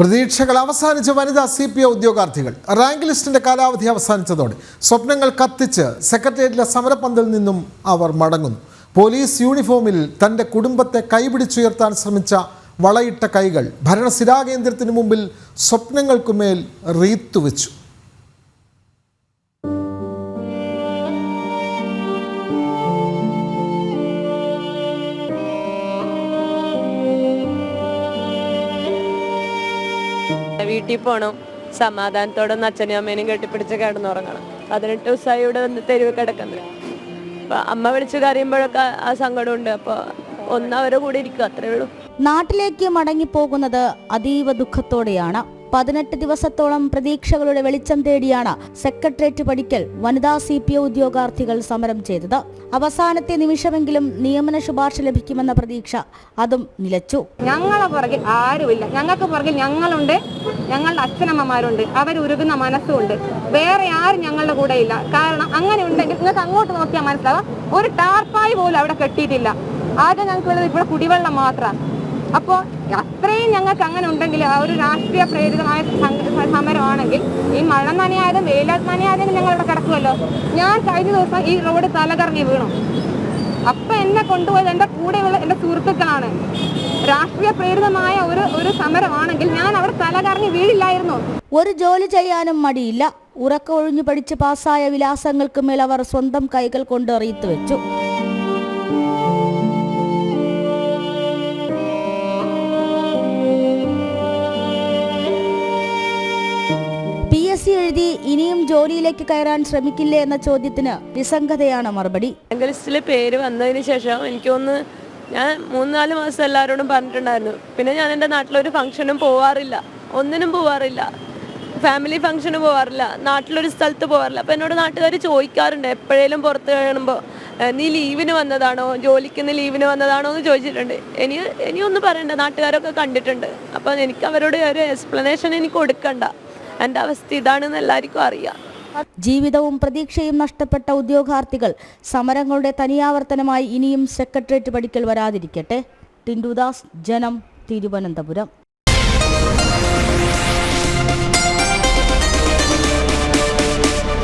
പ്രതീക്ഷകൾ അവസാനിച്ച വനിതാ സി പി ഒ ഉദ്യോഗാർത്ഥികൾ. റാങ്ക് ലിസ്റ്റിന്റെ കാലാവധി അവസാനിച്ചതോടെ സ്വപ്നങ്ങൾ കത്തിച്ച് സെക്രട്ടേറിയറ്റിലെ സമരപ്പന്തലിൽ നിന്നും അവർ മടങ്ങുന്നു. പോലീസ് യൂണിഫോമിൽ തന്റെ കുടുംബത്തെ കൈപിടിച്ചുയർത്താൻ ശ്രമിച്ച വളയിട്ട കൈകൾ ഭരണസിരാകേന്ദ്രത്തിന് മുമ്പിൽ സ്വപ്നങ്ങൾക്കുമേൽ റീത്തുവെച്ചു. വീട്ടിൽ പോകണം സമാധാനത്തോടെ ഒന്ന് അച്ഛനും അമ്മേനും കെട്ടിപ്പിടിച്ച് കിടന്നുറങ്ങണം. പതിനെട്ട് ദിവസമായി ഇവിടെ വന്ന് തെരുവ് കിടക്കുന്നത്. അപ്പൊ അമ്മ വിളിച്ച് കരയുമ്പോഴൊക്കെ ആ സങ്കടമുണ്ട്. അപ്പൊ ഒന്നവരെ കൂടി ഇരിക്കും അത്രേ ഉള്ളൂ. നാട്ടിലേക്ക് മടങ്ങിപ്പോകുന്നത് അതീവ ദുഃഖത്തോടെയാണ്. പതിനെട്ട് ദിവസത്തോളം പ്രതീക്ഷകളുടെ വെളിച്ചം തേടിയാണ് സെക്രട്ടേറിയറ്റ് പഠിക്കൽ വനിതാ സി പി ഉദ്യോഗാർത്ഥികൾ സമരം ചെയ്തത്. അവസാനത്തെ നിമിഷമെങ്കിലും നിയമന ശുപാർശ ലഭിക്കുമെന്ന പ്രതീക്ഷ അതും നിലച്ചു. ഞങ്ങളെ പുറകിൽ ആരുമില്ല. ഞങ്ങൾക്ക് പുറകിൽ ഞങ്ങളുണ്ട്. ഞങ്ങളുടെ അച്ഛനമ്മമാരുണ്ട് അവരുരുകുന്ന മനസ്സുണ്ട് വേറെ ആരും ഞങ്ങളുടെ കൂടെ ഇല്ല. കാരണം അങ്ങനെ ഉണ്ടെങ്കിൽ നിങ്ങൾക്ക് അങ്ങോട്ട് നോക്കിയാൽ മനസ്സിലാവാം ഒരു ടാർപ്പായി പോലും അവിടെ കെട്ടിയിട്ടില്ല. ആകെ ഞങ്ങൾക്ക് ഉള്ളത് ഇവിടെ കുടിവെള്ളം മാത്രമാണ് അപ്പോൾ അത്രയും ഞങ്ങൾക്ക് അങ്ങനെ ഉണ്ടെങ്കിൽ ആ ഒരു രാഷ്ട്രീയ പ്രേരിതമായ സമരമാണെങ്കിൽ ഈ മഴ നനയായാലും നനയായാലും ഞങ്ങൾ ഇവിടെ കിടക്കുമല്ലോ. ഞാൻ കഴിഞ്ഞ ദിവസം ഈ റോഡ് തലകറങ്ങി വീണു. അപ്പൊ എന്നെ കൊണ്ടുപോയത് എന്റെ കൂടെയുള്ള എന്റെ സുഹൃത്തുക്കളാണ്. രാഷ്ട്രീയ പ്രേരിതമായ ഒരു ഒരു സമരമാണെങ്കിൽ ഞാൻ അവിടെ തലകറങ്ങി വീഴില്ലായിരുന്നു. ഒരു ജോലി ചെയ്യാനും മടിയില്ല. ഉറക്ക ഒഴിഞ്ഞു പഠിച്ച് പാസ്സായ വിലാസങ്ങൾക്ക് മേൽ അവർ സ്വന്തം കൈകൾ കൊണ്ട് അറിയിത്തു വെച്ചു. സി എഴുതി ഇനിയും ജോലിയിലേക്ക് കയറാൻ ശ്രമിക്കില്ലേ എന്ന ചോദ്യത്തിന് നിസ്സംഗതയാണ് മറുപടി. റാങ്ക് പേര് വന്നതിന് ശേഷം എനിക്കൊന്ന് ഞാൻ മൂന്നാൽ മാസം എല്ലാവരോടും പറഞ്ഞിട്ടുണ്ടായിരുന്നു. പിന്നെ ഞാൻ എന്റെ നാട്ടിലൊരു ഫംഗ്ഷനും പോവാറില്ല. ഒന്നിനും പോവാറില്ല. ഫാമിലി ഫംഗ്ഷന് പോവാറില്ല. നാട്ടിലൊരു സ്ഥലത്ത് പോവാറില്ല. അപ്പോൾ എന്നോട് നാട്ടുകാർ ചോദിക്കാറുണ്ട് എപ്പോഴേലും പുറത്ത് കഴിയുമ്പോൾ നീ ലീവിന് വന്നതാണോ? ജോലിക്ക് നീ ലീവിന് വന്നതാണോ? എന്ന് ചോദിച്ചിട്ടുണ്ട്. ഇനി ഇനിയൊന്നും പറയണ്ട. നാട്ടുകാരൊക്കെ കണ്ടിട്ടുണ്ട്. അപ്പോൾ എനിക്ക് അവരോട് ഒരു എക്സ്പ്ലനേഷൻ എനിക്ക് കൊടുക്കണ്ട. എന്റെ അവസ്ഥ ഇതാണെന്ന് എല്ലാവർക്കും അറിയാം. ജീവിതവും പ്രതീക്ഷയും നഷ്ടപ്പെട്ട ഉദ്യോഗാർത്ഥികൾ സമരങ്ങളുടെ തനിയാവർത്തനമായി ഇനിയും സെക്രട്ടേറിയറ്റ് പടിക്കൽ വരാതിരിക്കട്ടെ. ടിൻഡുദാസ് ജനം തിരുവനന്തപുരം.